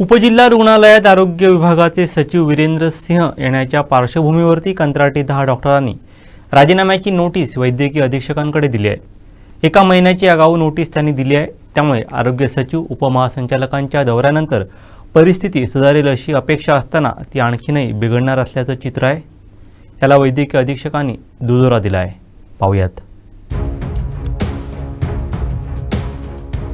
उपजिल्हा रुग्णालयात आरोग्य विभागाचे सचिव वीरेंद्र सिंह येण्याच्या पार्श्वभूमीवरती कंत्राटी दहा डॉक्टरांनी राजीनाम्याची नोटीस वैद्यकीय अधीक्षकांकडे दिली आहे. एका महिन्याची आगाऊ नोटीस त्यांनी दिली आहे. त्यामुळे आरोग्य सचिव उपमहासंचालकांच्या दौऱ्यानंतर परिस्थिती सुधारेल अशी अपेक्षा असताना ती आणखीनही बिघडणार असल्याचं चित्र आहे. याला वैद्यकीय अधीक्षकांनी दुजोरा दिला आहे. पाहूयात.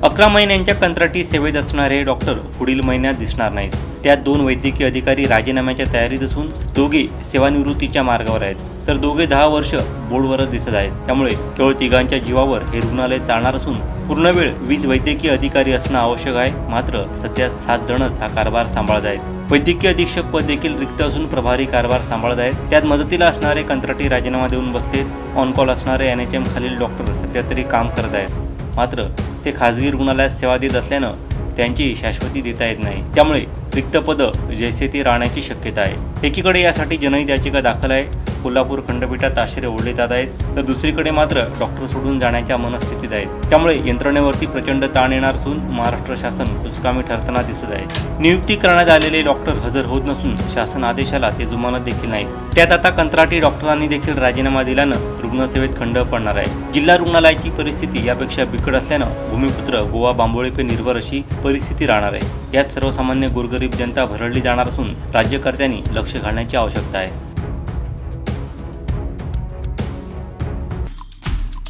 अकरा महिन्यांच्या कंत्राटी सेवेत असणारे डॉक्टर पुढील महिन्यात दिसणार नाहीत. त्यात दोन वैद्यकीय अधिकारी राजीनाम्याच्या तयारीत असून दोघे सेवानिवृत्तीच्या मार्गावर आहेत. तर दोघे दहा वर्ष बोर्डवरच दिसत आहेत. त्यामुळे केवळ तिघांच्या जीवावर हे रुग्णालय चालणार असून पूर्ण वेळ वीस वैद्यकीय अधिकारी असणं आवश्यक आहे. मात्र सध्या सात जणच हा कारभार सांभाळत आहेत. वैद्यकीय अधीक्षक पद देखील रिक्त असून प्रभारी कारभार सांभाळत आहेत. त्यात मदतीला असणारे कंत्राटी राजीनामा देऊन बसलेत. ऑन कॉल असणारे एन एच एम खालील डॉक्टर सध्या तरी काम करत आहेत. मात्र ते खाजगी रुग्णालयात सेवा देत असल्यानं त्यांची शाश्वती देता येत नाही. त्यामुळे रिक्त पदं जैसे ती राहण्याची शक्यता आहे. एकीकडे यासाठी जनहित याचिका दाखल आहे. कोल्हापूर खंडपीठात आश्रय ओढले जात आहेत तर दुसरीकडे मात्र डॉक्टर सोडून जाण्याच्या मनस्थितीत आहेत. त्यामुळे यंत्रणेवरती प्रचंड ताण येणार असून महाराष्ट्र शासन कुचकामी ठरताना दिसत आहे. नियुक्ती करण्यात आलेले डॉक्टर हजर होत नसून शासन आदेशाला ते जुमानत देखील नाहीत. त्यात आता कंत्राटी डॉक्टरांनी देखील राजीनामा दिल्यानं रुग्णसेवेत खंड पडणार आहे. जिल्हा रुग्णालयाची परिस्थिती यापेक्षा बिकट असल्यानं भूमिपुत्र गोवा बांबोळे पे निर्भर अशी परिस्थिती राहणार आहे. यात सर्वसामान्य गोरगरीब जनता भरडली जाणार असून राज्यकर्त्यांनी लक्ष घालण्याची आवश्यकता आहे.